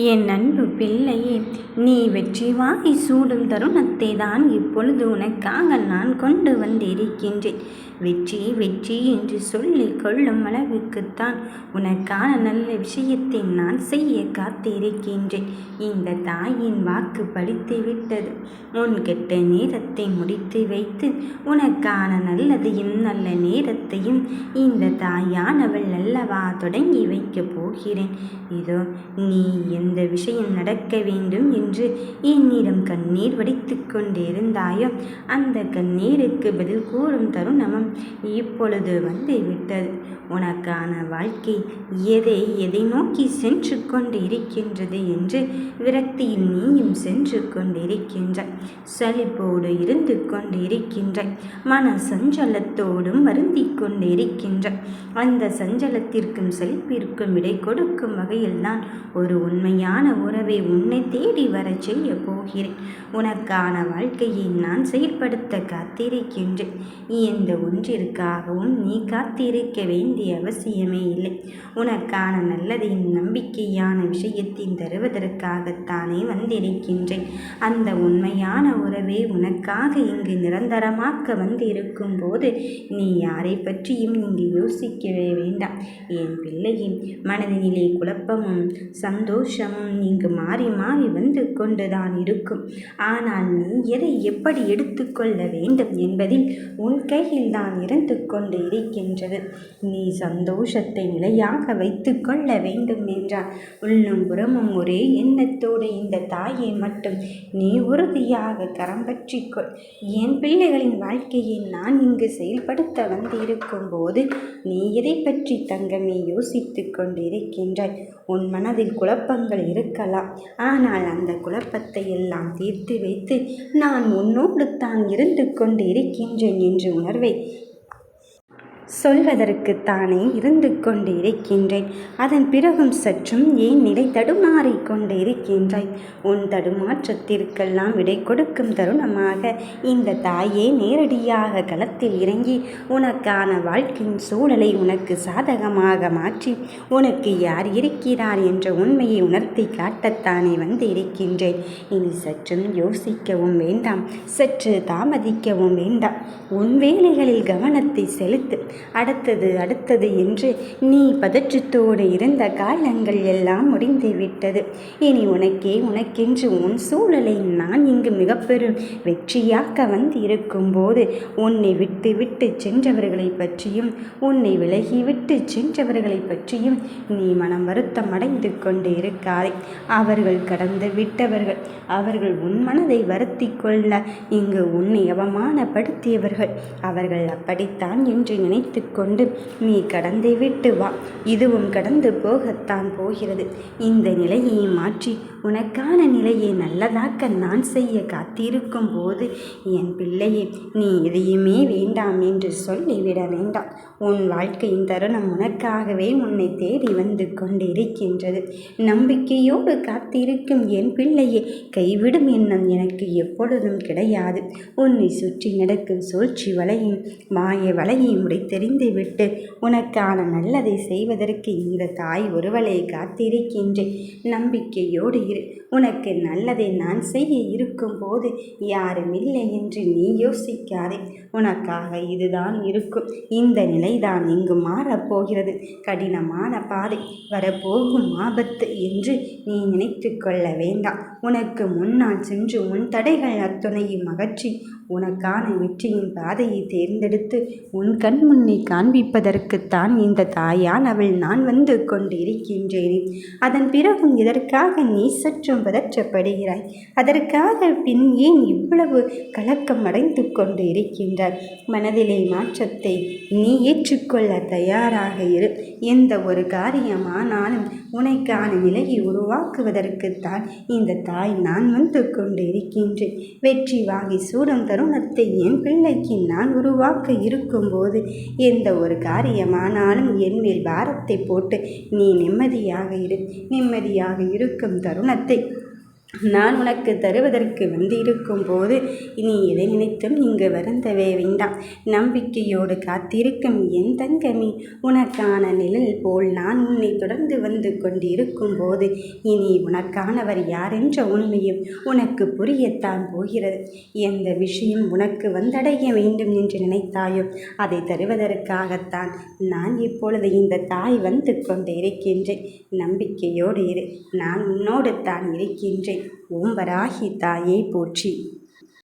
என் அன்பு பிள்ளையே நீ வெற்றி வாங்கி சூடும் தருணத்தை தான் இப்பொழுது உனக்காக நான் கொண்டு வந்திருக்கின்றேன். வெற்றி வெற்றி என்று சொல்லி கொள்ளும் அளவுக்குத்தான் உனக்கான நல்ல விஷயத்தை நான் செய்ய காத்திருக்கின்றேன். இந்த தாயின் வாக்கு படித்து விட்டது. உன் கெட்ட நேரத்தை முடித்து வைத்து உனக்கான நல்லதையும் நல்ல நேரத்தையும் இந்த தாயானவள் அல்லவா தொடங்கி வைக்கப் போகிறேன். இதோ நீ இந்த விஷயம் நடக்க வேண்டும் என்று என்னிடம் கண்ணீர் வடித்து கொண்டிருந்தாயோ? அந்த கண்ணீருக்கு பதில் கூறும் தருணமும் இப்பொழுது வந்து விட்டது உனக்கான வாழ்க்கை எதை எதை நோக்கி சென்று கொண்டு இருக்கின்றது என்று விரக்தியில் நீயும் சென்று கொண்டிருக்கின்றாய். சலிப்போடு இருந்து கொண்டு இருக்கின்றாய் மன சஞ்சலத்தோடும் வருந்தி கொண்டு இருக்கின்றாய் அந்த சஞ்சலத்திற்கும் சலிப்பிற்கும் விடை கொடுக்கும் வகையில்தான் ஒரு உண்மை உண்மையான உறவை உன்னை தேடி வரச் செய்ய போகிறேன். உனக்கான வாழ்க்கையை நான் செயல்படுத்த காத்திருக்கின்றேன். எந்த ஒன்றிற்காகவும் நீ காத்திருக்க வேண்டிய அவசியமே இல்லை. உனக்கான நல்லதையும் நம்பிக்கையான விஷயத்தின் தருவதற்காகத்தானே வந்திருக்கின்றேன். அந்த உண்மையான உறவே உனக்காக இங்கு நிரந்தரமாக்க வந்திருக்கும் போது நீ யாரை பற்றியும் இங்கு யோசிக்கவே வேண்டாம். என் பிள்ளையின் மனதினிலே குழப்பமும் சந்தோஷம் வெளிச்சம் இங்கு மாறி மாறி வந்து கொண்டுதான் இருக்கும். ஆனால் நீ எதை எப்படி எடுத்துக்கொள்ள வேண்டும் என்பதில் உன் கையில் தான் இருந்து கொண்டு இருக்கின்றது. நீ சந்தோஷத்தை நிலையாக வைத்து கொள்ள வேண்டும் என்றால் உள்ளும் புறமும் ஒரே எண்ணத்தோடு இந்த தாயை மட்டும் நீ உறுதியாக கரம் பற்றிக்கொள். என் பிள்ளைகளின் வாழ்க்கையை நான் இங்கு செயல்படுத்த வந்திருக்கும் போது நீ எதை பற்றி தங்கமே யோசித்து கொண்டிருக்கின்றாய். உன் மனதில் குழப்பங்கள் இருக்கலாம். ஆனால் அந்த குழப்பத்தை எல்லாம் தீர்த்து வைத்து நான் உன்னோடு தான் இருந்து கொண்டு இருக்கின்றேன் என்று உணர்வை சொல்வதற்குத்தானே இருந்து கொண்டு இருக்கின்றேன் அதன் பிறகும் சற்றும் ஏன் நிலை தடுமாறி கொண்டு இருக்கின்றாய் உன் தடுமாற்றத்திற்கெல்லாம் விடை கொடுக்கும் தருணமாக இந்த தாயே நேரடியாக களத்தில் இறங்கி உனக்கான வாழ்க்கையின் சூழலை உனக்கு சாதகமாக மாற்றி உனக்கு யார் இருக்கிறார் என்ற உண்மையை உணர்த்தி காட்டத்தானே வந்து இருக்கின்றேன் இனி சற்றும் யோசிக்கவும் வேண்டாம் சற்று தாமதிக்கவும் வேண்டாம். உன் வேலைகளில் கவனத்தை செலுத்து அடுத்தது அடுத்தது என்று நீ பதற்றத்தோடு இருந்த காலங்கள் எல்லாம் முடிந்து விட்டது இனி உனக்கே உனக்கென்று உன் சூழலை நான் இங்கு மிக பெரும் வெற்றியாக்க வந்து இருக்கும்போது உன்னை விட்டு விட்டு சென்றவர்களை பற்றியும் உன்னை விலகிவிட்டு சென்றவர்களை பற்றியும் நீ மனம் வருத்தம் அடைந்து கொண்டு இருக்காதே. அவர்கள் கடந்து விட்டவர்கள் அவர்கள் உன் மனதை வருத்தி கொள்ள இங்கு உன்னை அவமானப்படுத்தியவர்கள். அவர்கள் அப்படித்தான் என்று நினைத்து கொண்டு நீ கடந்து விட்டு வா. இதுவும் கடந்து போகத்தான் போகிறது. இந்த நிலையை மாற்றி உனக்கான நிலையை நல்லதாக்க நான் செய்ய காத்திருக்கும் போது என் பிள்ளையே நீ எதையுமே வேண்டாம் என்று சொல்லிவிட வேண்டாம். உன் வாழ்க்கையின் தருணம் உனக்காகவே உன்னை தேடி வந்து கொண்டிருக்கின்றது. நம்பிக்கையோடு காத்திருக்கும் என் பிள்ளையை கைவிடும் எண்ணம் எனக்கு எப்பொழுதும் கிடையாது. உன்னை சுற்றி நடக்கும் சூழ்ச்சி வலையின் மாய வலையை முடித்து தெரிந்துவிட்டு உனக்கான நல்லதை செய்வதற்கு இந்த தாய் ஒருவளை காத்திருக்கின்றேன். நம்பிக்கையோடு இரு. உனக்கு நல்லதை நான் செய்ய இருக்கும் போது யாரும் இல்லை என்று நீ யோசிக்காதே. உனக்காக இதுதான் இருக்கும். இந்த நிலைதான் இங்கு மாறப்போகிறது. கடினமான பாதை. வரப்போகும் ஆபத்து என்று நீ நினைத்து கொள்ள வேண்டாம். உனக்கு முன்னால் சென்று உன் தடைகள் அத்துணையும் அகற்றி உனக்கான வெற்றியின் பாதையை தேர்ந்தெடுத்து உன் கண் முன்னே காண்பிப்பதற்குத்தான் இந்த தாயான் அவள் நான் வந்து கொண்டிருக்கின்றேன். அதன் பிறகும் இதற்காக நீ சற்றும் பதற்றப்படுகிறாய்? அதற்காக பின் ஏன் இவ்வளவு கலக்கம் அடைந்து கொண்டு இருக்கின்றாய் மனதிலே மாற்றத்தை நீ ஏற்றுக்கொள்ள தயாராக இரு. எந்த ஒரு காரியமானாலும் உனக்கான நிலையை உருவாக்குவதற்குத்தான் இந்த தாய் நான் வந்து கொண்டிருக்கின்றேன். வெற்றி வாங்கி சூடும் தருணத்தை என் பிள்ளைக்கு நான் உருவாக்க இருக்கும்போது எந்த ஒரு காரியமானாலும் என் மேல் பாரத்தை போட்டு நீ நிம்மதியாக இரு. நிம்மதியாக இருக்கும் தருணத்தை நான் உனக்கு தருவதற்கு வந்திருக்கும் போது இனி எதை நினைத்தும் இங்கு வருந்தவே வேண்டாம். நம்பிக்கையோடு காத்திருக்கும் என் தங்கமே உனக்கான நிழல் போல் நான் உன்னை தொடர்ந்து வந்து கொண்டிருக்கும் போது இனி உனக்கானவர் யார் என்ற உண்மையும் உனக்கு புரியத்தான் போகிறது. எந்த விஷயம் உனக்கு வந்தடைய வேண்டும் என்று நினைத்தாயோ அதை தருவதற்காகத்தான் நான் இப்பொழுது இந்த தாய் வந்து கொண்டு இருக்கின்றேன். நம்பிக்கையோடு இரு நான் உன்னோடு தான் இருக்கின்றேன். ஓம் வராகி தாயே போற்றி.